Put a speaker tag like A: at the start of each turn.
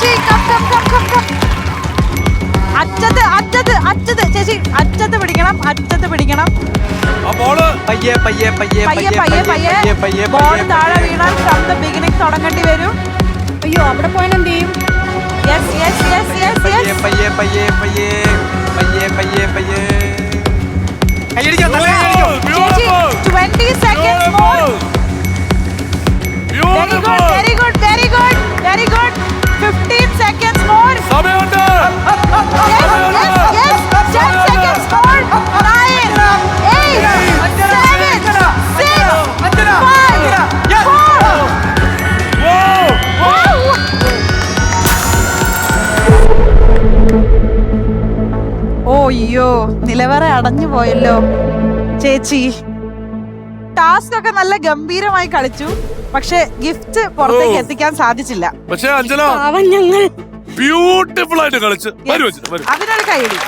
A: ചേച്ചി അറ്റത്ത് അറ്റത്ത് അറ്റത്ത് ചേച്ചി അറ്റത്ത് പിടിക്കണം അറ്റത്ത് പിടിക്കണം
B: പയ്യെ പയ്യെ പയ്യെ
A: പയ്യെ പയ്യെ പയ്യെ
B: പയ്യെ
A: ബോൾ താഴെ വീണാൽ ഫ്രം ദ ബിഗിനിങ് തുടങ്ങേണ്ടി വരും
C: അയ്യോ അവിടെ പോയാൽ എന്ത് ചെയ്യും
A: yes yes yes yes yes
B: പയ്യെ പയ്യെ പയ്യെ പയ്യെ പയ്യെ പയ്യെ
A: കൈയടിക്കാൻ അയ്യോ നിലവറ അടഞ്ഞു പോയല്ലോ. ചേച്ചി ടാസ്ക് ഒക്കെ നല്ല ഗംഭീരമായി കളിച്ചു. പക്ഷെ ഗിഫ്റ്റ് പുറത്തേക്ക്. എത്തിക്കാൻ സാധിച്ചില്ല.
D: പക്ഷേ അഞ്ജന
C: ഞങ്ങൾ.
D: ബ്യൂട്ടിഫുൾ ആയിട്ട് കളിച്ച്.
A: അതിനൊരു കൈയടി.